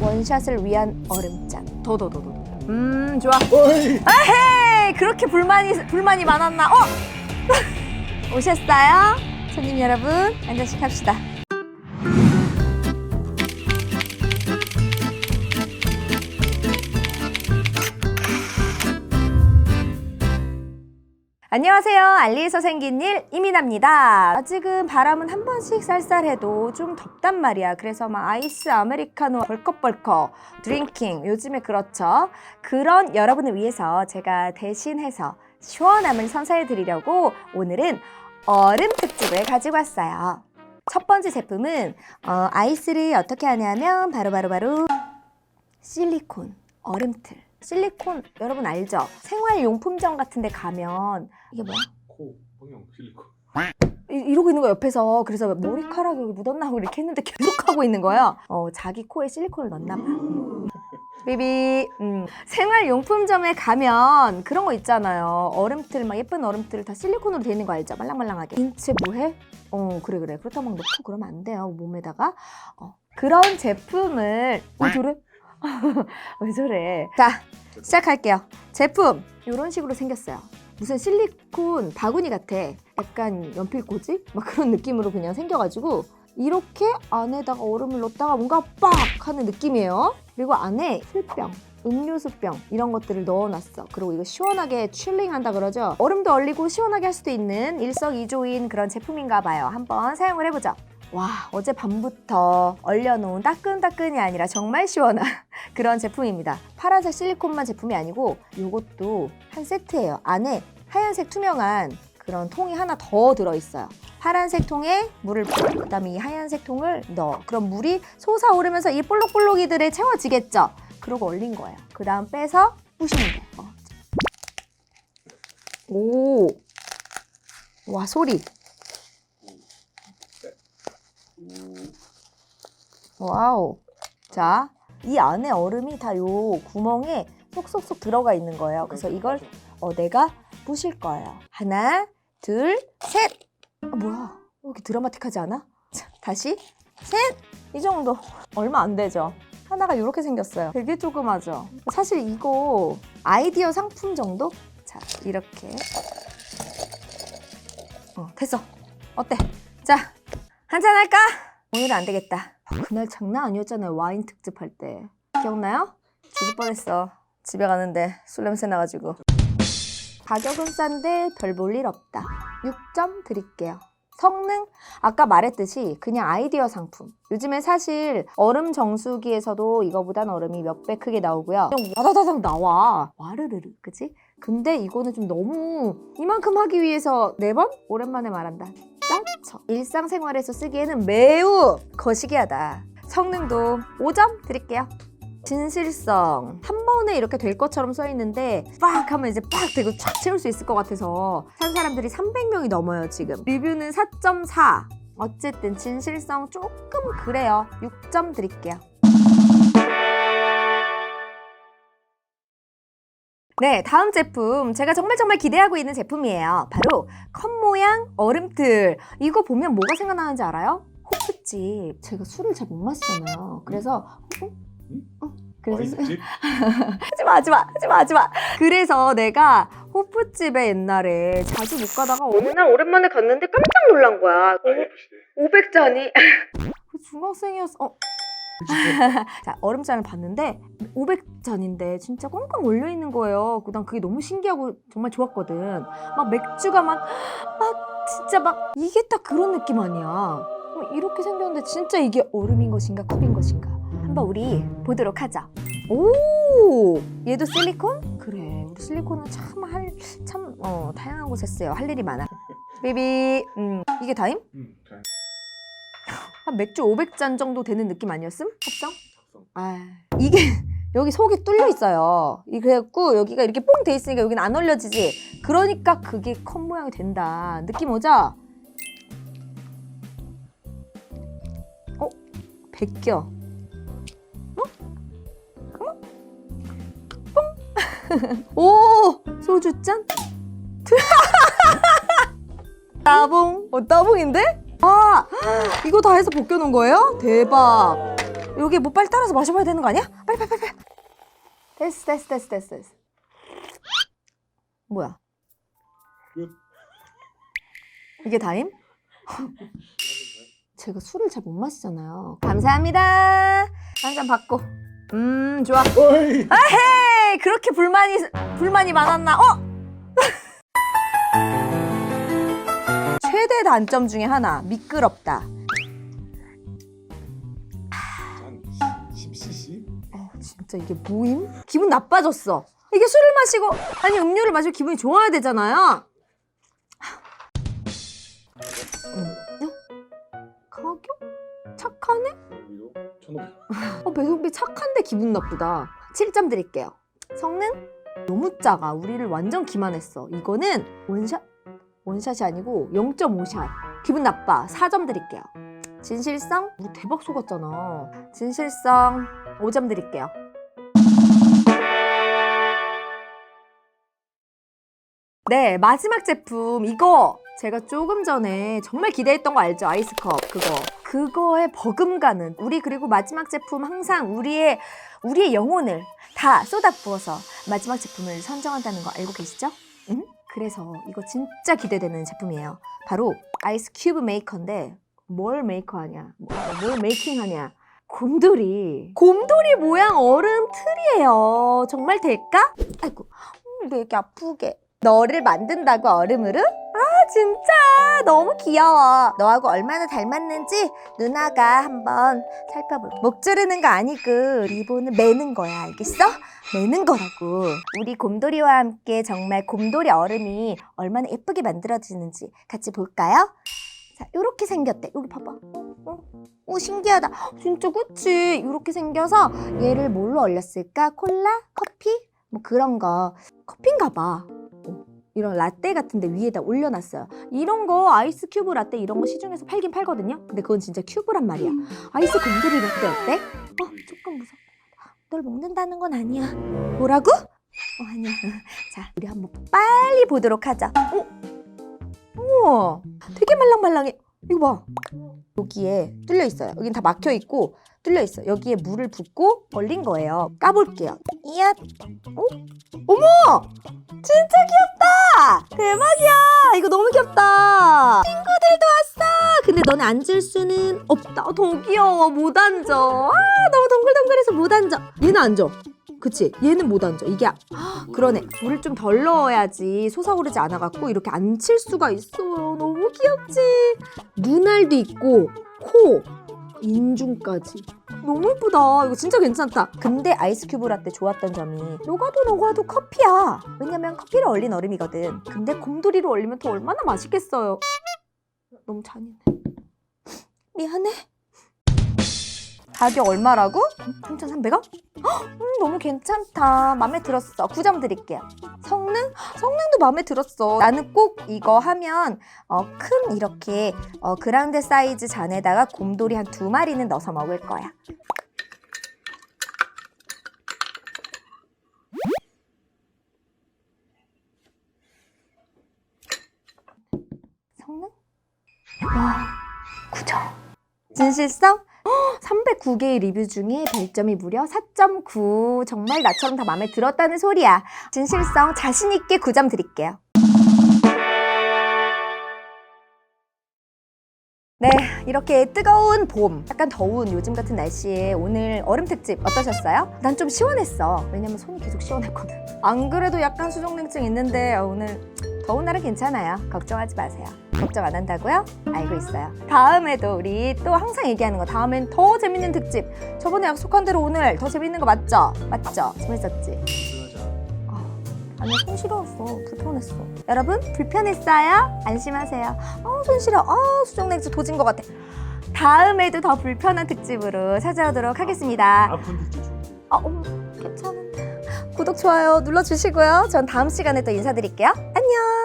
원샷을 위한 얼음잔. 더 더 더 더. 음 좋아. 아헤이 그렇게 불만이 불만이 많았나? 어 오셨어요? 손님 여러분 한 잔씩 합시다. 안녕하세요. 알리에서 생긴 일 이민아입니다. 아직은 바람은 한 번씩 쌀쌀해도 좀 덥단 말이야. 그래서 막 아이스 아메리카노 벌컥벌컥 드링킹 요즘에 그렇죠. 그런 여러분을 위해서 제가 대신해서 시원함을 선사해 드리려고 오늘은 얼음 특집을 가지고 왔어요. 첫 번째 제품은 어, 아이스를 어떻게 하냐면 바로 바로 바로 실리콘 얼음틀. 실리콘 여러분 알죠? 생활용품점 같은 데 가면 이게 뭐야? 코, 성형, 실리콘. 이- 이러고 있는 거 옆에서 그래서 머리카락이 여기 묻었나 하고 이렇게 했는데 계속 하고 있는 거예요. 어, 자기 코에 실리콘을 넣나 봐. 비비 음. 생활용품점에 가면 그런 거 있잖아요. 얼음틀 막 예쁜 얼음틀 다 실리콘으로 돼 있는 거 알죠? 말랑말랑하게. 인체 뭐해? 어 그래 그래 그렇다고 막 넣고 그러면 안 돼요 몸에다가 어, 그런 제품을 왜 저래? 왜 저래? 자 시작할게요. 제품 이런 식으로 생겼어요. 무슨 실리콘 바구니 같아. 약간 연필꽂이? 막 그런 느낌으로 그냥 생겨가지고 이렇게 안에다가 얼음을 넣었다가 뭔가 빡 하는 느낌이에요. 그리고 안에 술병, 음료수병 이런 것들을 넣어놨어. 그리고 이거 시원하게 칠링한다 그러죠. 얼음도 얼리고 시원하게 할 수도 있는 일석이조인 그런 제품인가 봐요. 한번 사용을 해보죠. 와 어제 밤부터 얼려놓은 따끈따끈이 아니라 정말 시원한 그런 제품입니다. 파란색 실리콘만 제품이 아니고 이것도 한 세트예요. 안에 하얀색 투명한 그런 통이 하나 더 들어있어요. 파란색 통에 물을 그다음에 이 하얀색 통을 넣어. 그럼 물이 솟아오르면서 이 볼록볼록이들에 채워지겠죠. 그러고 얼린 거예요. 그 다음 빼서 부시면 돼. 어. 오, 와 소리. 와우. 자, 이 안에 얼음이 다 요 구멍에 쏙쏙쏙 들어가 있는 거예요. 그래서 이걸 어, 내가 부실 거예요. 하나, 둘, 셋. 아, 뭐야? 왜 이렇게 드라마틱하지 않아? 자, 다시 셋. 이 정도 얼마 안 되죠. 하나가 이렇게 생겼어요. 되게 조그마죠. 사실 이거 아이디어 상품 정도? 자, 이렇게. 어, 됐어. 어때? 자, 한잔 할까? 오늘은 안 되겠다. 아, 그날 장난 아니었잖아요. 와인 특집 할 때. 기억나요? 죽을 뻔했어. 집에 가는데 술 냄새 나가지고. 가격은 싼데 별 볼 일 없다. 6점 드릴게요. 성능? 아까 말했듯이 그냥 아이디어 상품. 요즘에 사실 얼음 정수기에서도 이거보단 얼음이 몇 배 크게 나오고요. 와다다닥 나와. 와르르르. 그지? 근데 이거는 좀 너무 이만큼 하기 위해서 네 번? 오랜만에 말한다. 짜쳐. 일상생활에서 쓰기에는 매우 거시기하다. 성능도 5점 드릴게요. 진실성 한 번에 이렇게 될 것처럼 써 있는데 빡 하면 이제 빡 되고 쫙 채울 수 있을 것 같아서 산 사람들이 300명이 넘어요 지금 리뷰는 4.4 어쨌든 진실성 조금 그래요 6점 드릴게요 네 다음 제품 제가 정말 정말 기대하고 있는 제품이에요 바로 컵 모양 얼음틀 이거 보면 뭐가 생각나는지 알아요? 호프집 제가 술을 잘 못 마시잖아요 그래서 어? 그래서 와인집? 하지마 하지마 하지마 하지마 그래서 내가 호프집에 옛날에 자주 못 가다가 어느 날 오랜만에 갔는데 깜짝 놀란 거야 아, 예쁘시네. 500잔이 중학생이었어 어. 자 얼음잔을 봤는데 500잔인데 진짜 꽝꽝 올려 있는 거예요. 그다음 그게 너무 신기하고 정말 좋았거든. 막 맥주가 막, 막 진짜 막 이게 딱 그런 느낌 아니야. 어, 이렇게 생겼는데 진짜 이게 얼음인 것인가 컵인 것인가? 한번 우리 보도록 하죠 오! 얘도 실리콘? 그래 우리 실리콘은 참 할 참 어, 다양한 곳에 쓰요 할 일이 많아. 비비 음 이게 다임? 음, 잘 한 맥주 500잔 정도 되는 느낌 아니었음? 합성? 작성. 아 이게 여기 속이 뚫려 있어요. 이 그래갖고 여기가 이렇게 뽕 돼 있으니까 여기는 안 올려지지. 그러니까 그게 컵 모양이 된다. 느낌 오죠? 어? 벗겨. 어? 어? 뽕? 오! 소주 짠? 따봉. 어, 따봉인데? 아, 이거 다 해서 벗겨놓은 거예요? 대박. 여기 뭐 빨리 따라서 마셔봐야 되는 거 아니야? 빨리 빨리 빨리. 빨리. 됐어 됐어 됐어 됐어 됐어. 뭐야? 끝. 이게 다임? 제가 술을 잘 못 마시잖아요. 감사합니다. 한 잔 받고. 음 좋아. 어이! 헤이 그렇게 불만이 불만이 많았나? 어? 단점 중에 하나 미끄럽다. 한 10cc? 어, 진짜 이게 뭐임? 기분 나빠졌어. 이게 술을 마시고 아니 음료를 마시고 기분이 좋아야 되잖아요. 가격? 착하네? 여기도 1,500. 어, 배송비 착한데 기분 나쁘다. 7점 드릴게요. 성능? 너무 작아. 우리를 완전 기만했어. 이거는 원샷? 원샷이 아니고 0.5샷. 기분 나빠. 4점 드릴게요. 진실성? 우리 대박 속았잖아. 진실성 5점 드릴게요. 네, 마지막 제품 이거 제가 조금 전에 정말 기대했던 거 알죠? 아이스컵 그거. 그거의 버금가는 우리 그리고 마지막 제품 항상 우리의 우리의 영혼을 다 쏟아부어서 마지막 제품을 선정한다는 거 알고 계시죠? 응? 그래서 이거 진짜 기대되는 제품이에요. 바로 아이스 큐브 메이커인데 뭘 메이커하냐? 뭐- 뭘 메이킹하냐? 곰돌이. 곰돌이 모양 얼음 틀이에요. 정말 될까? 아이고, 음, 왜 이렇게 아프게. 너를 만든다고 얼음으로? 아, 진짜 너무 귀여워. 너하고 얼마나 닮았는지 누나가 한번 살펴볼. 목 조르는 거 아니고 리본을 매는 거야, 알겠어? 매는 거라고. 우리 곰돌이와 함께 정말 곰돌이 얼음이 얼마나 예쁘게 만들어지는지 같이 볼까요? 자, 요렇게 생겼대. 여기 봐봐. 어, 오, 신기하다. 진짜 그치? 이렇게 생겨서 얘를 뭘로 얼렸을까? 콜라? 커피? 뭐 그런 거. 커피인가 봐. 어, 이런 라떼 같은데 위에다 올려놨어요. 이런 거 아이스 큐브 라떼 이런 거 시중에서 팔긴 팔거든요. 근데 그건 진짜 큐브란 말이야. 아이스 곰돌이 라떼 어때? 어, 조금 무섭다. 널 먹는다는 건 아니야. 뭐라고? 어, 아니야. 자, 우리 한번 빨리 보도록 하자. 어? 우와, 되게 말랑말랑해. 이거 봐. 여기에 뚫려 있어요. 여긴 다 막혀 있고 뚫려 있어. 여기에 물을 붓고 얼린 거예요. 까볼게요. 이야, 어? 어머, 진짜 귀엽다. 대박이야. 이거 너무 귀엽다. 친구들도 왔어. 근데 너네 앉을 수는 없다. 어, 더 귀여워. 못 앉아. 아, 너무 동글동글해서 못 앉아. 얘는 앉아. 그치? 얘는 못 앉아. 이게 아, 그러네. 물을 좀 덜 넣어야지 솟아오르지 않아갖고 이렇게 앉힐 수가 있어요. 너무 귀엽지? 눈알도 있고 코, 인중까지. 너무 예쁘다. 이거 진짜 괜찮다. 근데 아이스 큐브 라떼 좋았던 점이 녹아도 녹아도 커피야. 왜냐면 커피를 얼린 얼음이거든. 근데 곰돌이로 얼리면 더 얼마나 맛있겠어요. 너무 잔인해. 미안해. 가격 얼마라고? 3,300원? 음, 너무 괜찮다. 마음에 들었어. 9점 드릴게요. 성능? 성능도 마음에 들었어. 나는 꼭 이거 하면 어, 큰 이렇게 어, 그라운드 사이즈 잔에다가 곰돌이 한 두 마리는 넣어서 먹을 거야. 성능? 와, 9점. 진실성? 309개의 리뷰 중에 별점이 무려 4.9. 정말 나처럼 다 마음에 들었다는 소리야. 진실성 자신있게 9점 드릴게요. 네, 이렇게 뜨거운 봄, 약간 더운 요즘 같은 날씨에 오늘 얼음 특집 어떠셨어요? 난 좀 시원했어. 왜냐면 손이 계속 시원했거든. 안 그래도 약간 수족냉증 있는데 어, 오늘 더운 날은 괜찮아요. 걱정하지 마세요. 걱정 안 한다고요? 알고 있어요. 다음에도 우리 또 항상 얘기하는 거 다음엔 더 재밌는 특집. 저번에 약속한 대로 오늘 더 재밌는 거 맞죠? 맞죠? 재밌었지? 들어가자. 아니 손 시려웠어 불편했어 여러분 불편했어요? 안심하세요 어손 시려 어 수족냉증 도진 것 같아 다음에도 더 불편한 특집으로 찾아오도록 하겠습니다 아픈 특집 준비. 어, 어 괜찮은데 구독 좋아요 눌러주시고요 전 다음 시간에 또 인사드릴게요 안녕